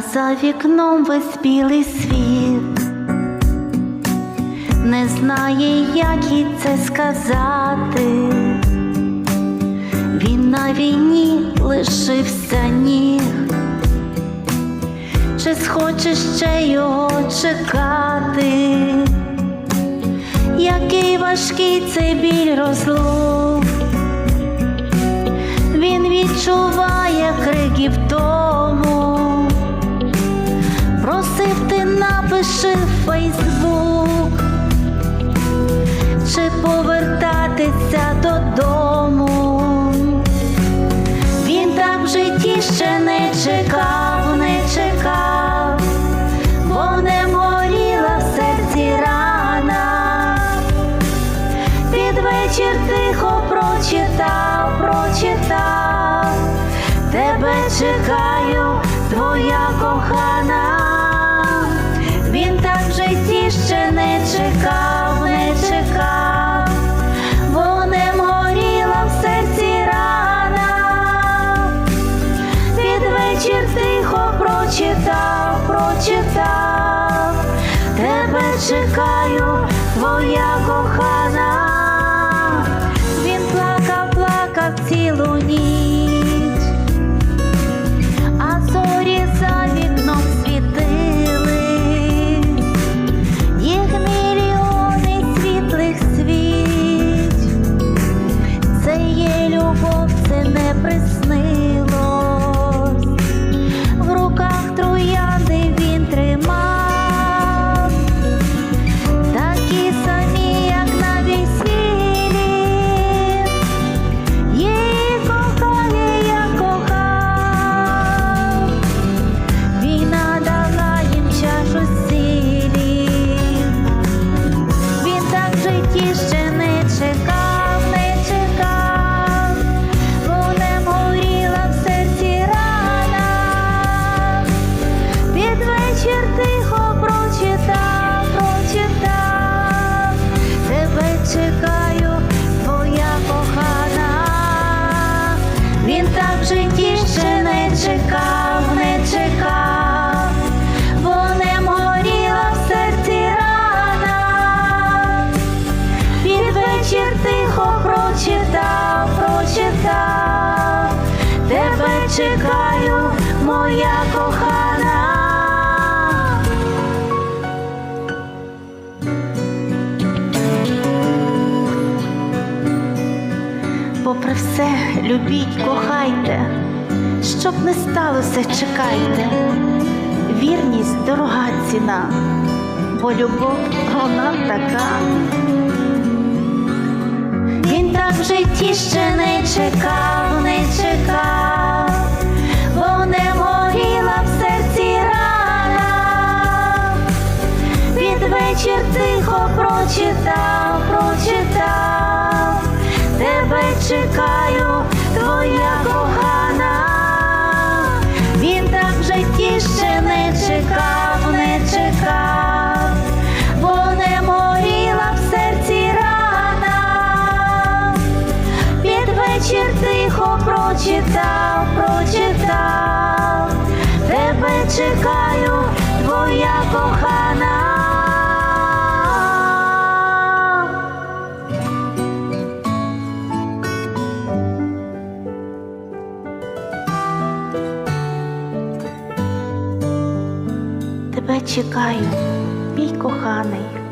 за вікном весь білий світ, не знає, як їй це сказати. Він на війні лишився ніг, чи схоче ще його чекати, який важкий цей біль розлук, він відчуває криків тому, voice. Кохана. Він плакав, плакав цілу ніч, а зорі за вікном світили, їх мільйони світлих свіч. Це є любов, це не приснилось. Все, любіть, кохайте, щоб не сталося, чекайте. Вірність дорога ціна, бо любов вона така. Він так в житті ще не чекав, не чекав, вечір тихо прочитав, прочитав, тебе чекаю, твоя кохана. Тебе чекаю, мій коханий.